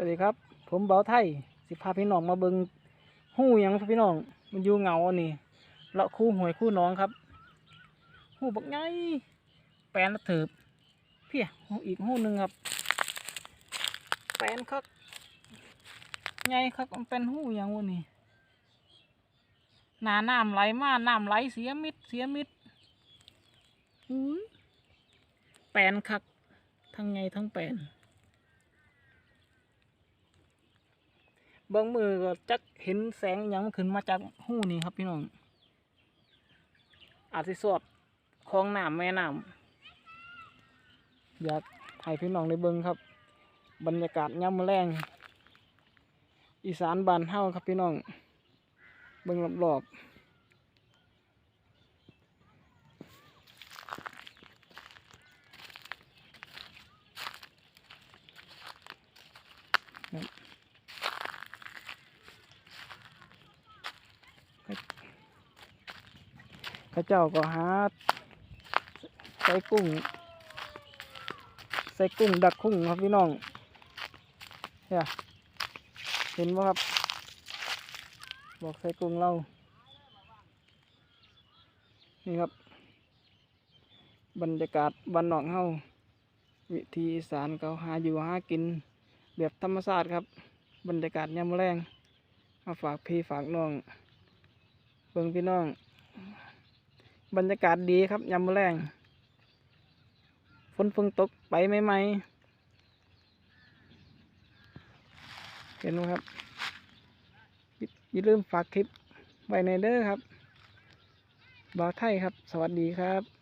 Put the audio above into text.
สวัสดีครับ ผมเบาไทยสิพาพี่น้องมาเบิงหู้ยังพี่น้อง มันอยู่เงาอันนี่เลาะคู่หวยคู่น้องครับหู้บักไงแปลนเถิบเพี่ยหูอีกหู้หนึ่งครับ แปลนครับไงครับมันเป็นหูหยังวะนี่หนาน้ำไหลมาน้ำไหลเสียมิดเสียมิดอุ้แปลนครับทั้งไงทั้งแปลน เบิ้งมือก็จักเห็นแสงยังขึ้นมาจากหูนี่ครับพี่น้องอาจสิสอดคลองน้ำแม่น้ำอยากให้พี่น้องได้เบิ้งครับ บรรยากาศย่ำแรงอีสานบานเฮาครับพี่น้อง เบิ้งรอบๆ ข้าเจ้าก็หาใส่กุ้ง ใส่กุ้งดักกุ้งครับพี่น้องเนี่ยเห็นไหมครับ บอกใส่กุ้งเรา นี่ครับ บรรยากาศบ้านนอกเฮาวิธีสานเขาหาอยู่หากิน แบบธรรมชาติครับ บรรยากาศยามแรงมาฝากพี่ฝากน้อง บิ่งพี่น้อง บรรยากาศดีครับยามแรงฝนเพิ่งตกไปไหมไหมเห็นไหมครับอย่าอย่าลืมฝากคลิปไว้ในเด้อครับบ่าวไทยครับ สวัสดีครับ